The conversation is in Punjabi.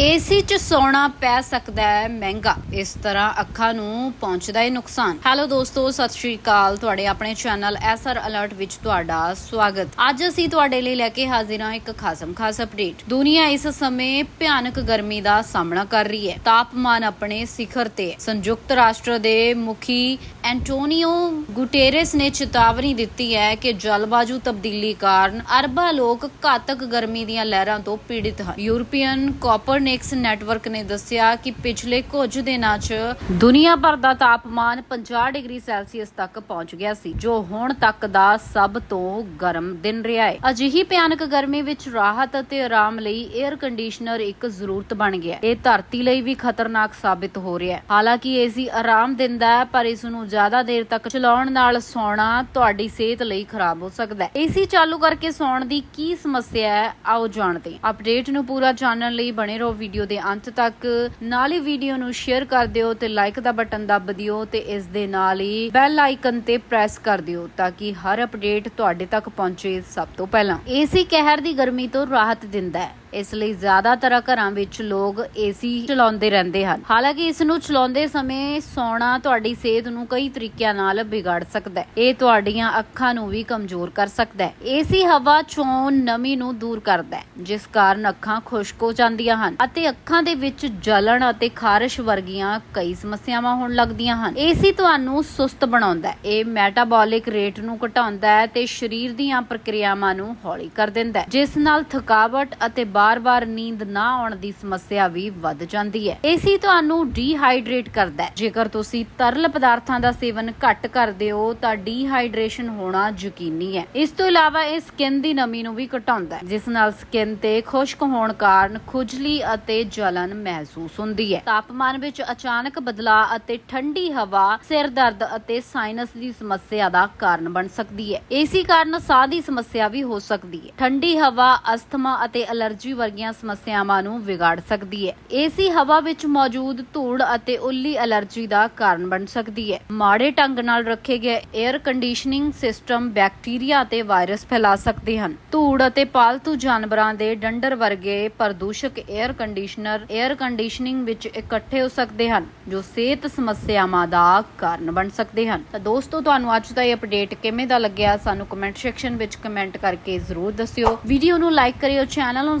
ਏਸੀ 'ਚ ਸੌਣਾ ਪੈ ਸਕਦਾ ਹੈ, ਮਹਿੰਗਾ। ਇਸ ਤਰ੍ਹਾਂ ਅੱਖਾਂ ਨੂੰ ਪਹੁੰਚਦਾ ਹੈ ਨੁਕਸਾਨ। ਹੈਲੋ ਦੋਸਤੋ, ਸਤਿ ਸ਼੍ਰੀ ਅਕਾਲ। ਤੁਹਾਡੇ ਆਪਣੇ ਚੈਨਲ ਐਸਆਰ ਅਲਰਟ ਵਿੱਚ ਤੁਹਾਡਾ ਸਵਾਗਤ। ਅੱਜ ਅਸੀਂ ਤੁਹਾਡੇ ਲਈ ਲੈ ਕੇ ਹਾਜ਼ਰ ਹਾਂ ਇੱਕ ਖਾਸਮ ਖਾਸ ਅਪਡੇਟ। ਦੁਨੀਆ ਇਸ ਸਮੇਂ ਭਿਆਨਕ ਗਰਮੀ ਦਾ ਸਾਹਮਣਾ ਕਰ ਰਹੀ ਹੈ। ਤਾਪਮਾਨ ਆਪਣੇ ਸਿਖਰ ਤੇ ਹੈ। ਸੰਯੁਕਤ ਰਾਸ਼ਟਰ ਦੇ ਮੁਖੀ ਐਂਟੋਨੀਓ ਗੁਟੇਰੇਸ ਨੇ ਚੇਤਾਵਨੀ ਦਿੱਤੀ ਹੈ ਕਿ ਜਲਵਾਯੂ ਤਬਦੀਲੀ ਕਾਰਨ ਅਰਬਾਂ ਲੋਕ ਘਾਤਕ ਗਰਮੀ ਦੀਆਂ ਲਹਿਰਾਂ ਤੋਂ ਪੀੜਿਤ ਹਨ। ਯੂਰਪੀਅਨ ਕਾਪਰ ਕੋਪਰਨਿਕਸ ਨੈਟਵਰਕ ਨੇ ਦੱਸਿਆ ਕਿ ਪਿਛਲੇ ਕੁਝ ਦਿਨਾਂ 'ਚ ਦੁਨੀਆ ਭਰ ਦਾ ਤਾਪਮਾਨ 50 ਡਿਗਰੀ ਸੈਲਸੀਅਸ ਤੱਕ ਪਹੁੰਚ ਗਿਆ ਸੀ, ਜੋ ਹੁਣ ਤੱਕ ਦਾ ਸਭ ਤੋਂ ਗਰਮ ਦਿਨ ਰਿਹਾ ਹੈ। ਅਜਿਹੀ ਭਿਆਨਕ ਗਰਮੀ ਵਿੱਚ ਰਾਹਤ ਅਤੇ ਆਰਾਮ ਲਈ 에ਅਰ ਕੰਡੀਸ਼ਨਰ ਇੱਕ ਜ਼ਰੂਰਤ ਬਣ ਗਿਆ ਇਹ ਧਰਤੀ ਲਈ ਵੀ ਖਤਰਨਾਕ ਸਾਬਿਤ ਹੋ ਰਿਹਾ ਹੈ। ਹਾਲਾਂਕਿ ਏਸੀ ਆਰਾਮ ਦਿੰਦਾ ਹੈ, ਪਰ ਇਸ ਨੂੰ ਜ਼ਿਆਦਾ ਦੇਰ ਤੱਕ ਚਲਾਉਣ ਨਾਲ ਸੌਣਾ ਤੁਹਾਡੀ ਸਿਹਤ ਲਈ ਖਰਾਬ ਹੋ ਸਕਦਾ ਹੈ। ਏਸੀ ਚਾਲੂ ਕਰਕੇ ਸੌਣ ਦੀ ਕੀ ਸਮੱਸਿਆ ਹੈ, ਆਓ ਜਾਣਦੇ ਹਾਂ। ਅਪਡੇਟ ਨੂੰ ਪੂਰਾ ਜਾਣਨ ਲਈ ਬਣੇ ਰਹੋ ਵੀਡੀਓ ਦੇ ਅੰਤ ਤੱਕ। ਨਾਲ ਹੀ ਵੀਡੀਓ ਨੂੰ ਸ਼ੇਅਰ ਕਰ ਦਿਓ ਤੇ ਲਾਈਕ ਦਾ ਬਟਨ ਦੱਬ ਦਿਓ ਤੇ ਇਸ ਦੇ ਨਾਲ ਹੀ ਬੈਲ ਆਈਕਨ ਤੇ ਪ੍ਰੈਸ ਕਰ ਦਿਓ ਤਾਂ ਕਿ ਹਰ ਅਪਡੇਟ ਤੁਹਾਡੇ ਤੱਕ ਪਹੁੰਚੇ ਸਭ ਤੋਂ ਪਹਿਲਾਂ। ਏਸੀ ਕਹਿਰ ਦੀ ਗਰਮੀ ਤੋਂ ਰਾਹਤ ਦਿੰਦਾ ਹੈ। ਇਸ ਲਈ ਜ਼ਿਆਦਾਤਰ ਘਰਾਂ ਵਿੱਚ ਲੋਕ ਏਸੀ ਚਲਾਉਂਦੇ ਰਹਿੰਦੇ ਹਨ। ਹਾਲਾਂਕਿ ਇਸ ਨੂੰ ਚਲਾਉਂਦੇ ਸਮੇਂ ਸੌਣਾ ਤੁਹਾਡੀ ਸਿਹਤ ਨੂੰ ਕਈ ਤਰੀਕਿਆਂ ਨਾਲ ਵਿਗਾੜ ਸਕਦਾ ਹੈ। ਇਹ ਤੁਹਾਡੀਆਂ ਅੱਖਾਂ ਨੂੰ ਵੀ ਕਮਜ਼ੋਰ ਕਰ ਸਕਦਾ ਹੈ। ਏਸੀ ਹਵਾ ਚੋਂ ਨਮੀ ਨੂੰ ਦੂਰ ਕਰਦਾ ਹੈ, ਜਿਸ ਕਾਰਨ ਅੱਖਾਂ ਖੁਸ਼ਕ ਹੋ ਜਾਂਦੀਆਂ ਹਨ ਅਤੇ ਅੱਖਾਂ ਦੇ ਵਿੱਚ ਜਲਣ ਅਤੇ ਖਾਰਸ਼ ਵਰਗੀਆਂ ਕਈ ਸਮੱਸਿਆਵਾਂ ਹੋਣ ਲੱਗਦੀਆਂ ਹਨ। ਏਸੀ ਤੁਹਾਨੂੰ ਸੁਸਤ ਬਣਾਉਂਦਾ ਹੈ। ਇਹ ਮੈਟਾਬੋਲਿਕ ਰੇਟ ਨੂੰ ਘਟਾਉਂਦਾ ਹੈ ਤੇ ਸਰੀਰ ਦੀਆਂ ਪ੍ਰਕਿਰਿਆਵਾਂ ਨੂੰ ਹੌਲੀ ਕਰ ਦਿੰਦਾ ਹੈ, ਜਿਸ ਨਾਲ ਥਕਾਵਟ ਅਤੇ ਬਾਰ ਵਾਰ ਨੀਂਦ ਨਾ ਆਉਣ ਦੀ ਸਮੱਸਿਆ ਵੀ ਵੱਧ ਜਾਂਦੀ ਹੈ। ਏਸੀ ਤੁਹਾਨੂੰ ਡੀਹਾਈਡਰੇਟ ਕਰਦਾ ਹੈ। ਜੇਕਰ ਤੁਸੀਂ ਤਰਲ ਪਦਾਰਥਾਂ ਦਾ ਸੇਵਨ ਘੱਟ ਕਰਦੇ ਹੋ, ਤਾਂ ਡੀਹਾਈਡਰੇਸ਼ਨ ਹੋਣਾ ਯਕੀਨੀ ਹੈ। ਇਸ ਤੋਂ ਇਲਾਵਾ ਇਹ ਸਕਿਨ ਦੀ ਨਮੀ ਨੂੰ ਵੀ ਘਟਾਉਂਦਾ ਹੈ, ਜਿਸ ਨਾਲ ਸਕਿਨ ਤੇ ਖੁਸ਼ਕ ਹੋਣ ਕਾਰਨ ਖੁਜਲੀ ਅਤੇ ਜਲਨ ਮਹਿਸੂਸ ਹੁੰਦੀ ਹੈ। ਤਾਪਮਾਨ ਵਿੱਚ ਅਚਾਨਕ ਬਦਲਾਅ ਅਤੇ ਠੰਡੀ ਹਵਾ, ਸਿਰ ਦਰਦ ਅਤੇ ਸਾਈਨਸ ਦੀ ਸਮੱਸਿਆ ਦਾ ਕਾਰਨ ਬਣ ਸਕਦੀ ਹੈ। ਏਸੀ ਕਾਰਨ ਸਾਹ ਦੀ ਸਮੱਸਿਆ ਵੀ ਹੋ ਸਕਦੀ ਹੈ। ਠੰਡੀ ਹਵਾ, ਅਸਥਮਾ ਅਤੇ ਅਲਰਜੀ ਐਲਰਜੀ ਵਰਗੀਆਂ ਸਮੱਸਿਆਵਾਂ ਨੂੰ ਵਿਗਾੜ ਸਕਦੀ ਹੈ। ਏਸੀ ਹਵਾ ਵਿੱਚ ਮੌਜੂਦ ਧੂੜ ਅਤੇ ਉੱਲੀ ਐਲਰਜੀ ਦਾ ਕਾਰਨ ਬਣ ਸਕਦੀ ਹੈ। ਮਾੜੇ ਢੰਗ ਨਾਲ ਰੱਖੇ ਗਏ 에ਅਰ ਕੰਡੀਸ਼ਨਿੰਗ ਸਿਸਟਮ ਬੈਕਟੀਰੀਆ ਅਤੇ ਵਾਇਰਸ ਫੈਲਾ ਸਕਦੇ ਹਨ। ਧੂੜ ਅਤੇ ਪਾਲਤੂ ਜਾਨਵਰਾਂ ਦੇ ਡੰਡਰ ਵਰਗੇ ਪ੍ਰਦੂਸ਼ਕ 에ਅਰ ਕੰਡੀਸ਼ਨਰ 에ਅਰ ਕੰਡੀਸ਼ਨਿੰਗ ਵਿੱਚ ਇਕੱਠੇ ਹੋ ਸਕਦੇ ਹਨ, ਜੋ ਸਿਹਤ ਸਮੱਸਿਆਵਾਂ ਦਾ ਕਾਰਨ ਬਣ ਸਕਦੇ ਹਨ। ਤਾਂ ਦੋਸਤੋ, ਤੁਹਾਨੂੰ ਅੱਜ ਦਾ ਇਹ ਅਪਡੇਟ ਕਿਵੇਂ ਦਾ ਲੱਗਿਆ? ਸਾਨੂੰ ਕਮੈਂਟ ਸੈਕਸ਼ਨ ਵਿੱਚ ਕਮੈਂਟ ਕਰਕੇ ਜ਼ਰੂਰ ਦੱਸਿਓ। ਵੀਡੀਓ ਨੂੰ ਲਾਈਕ ਕਰਿਓ ਚੈਨਲ ਨੂੰ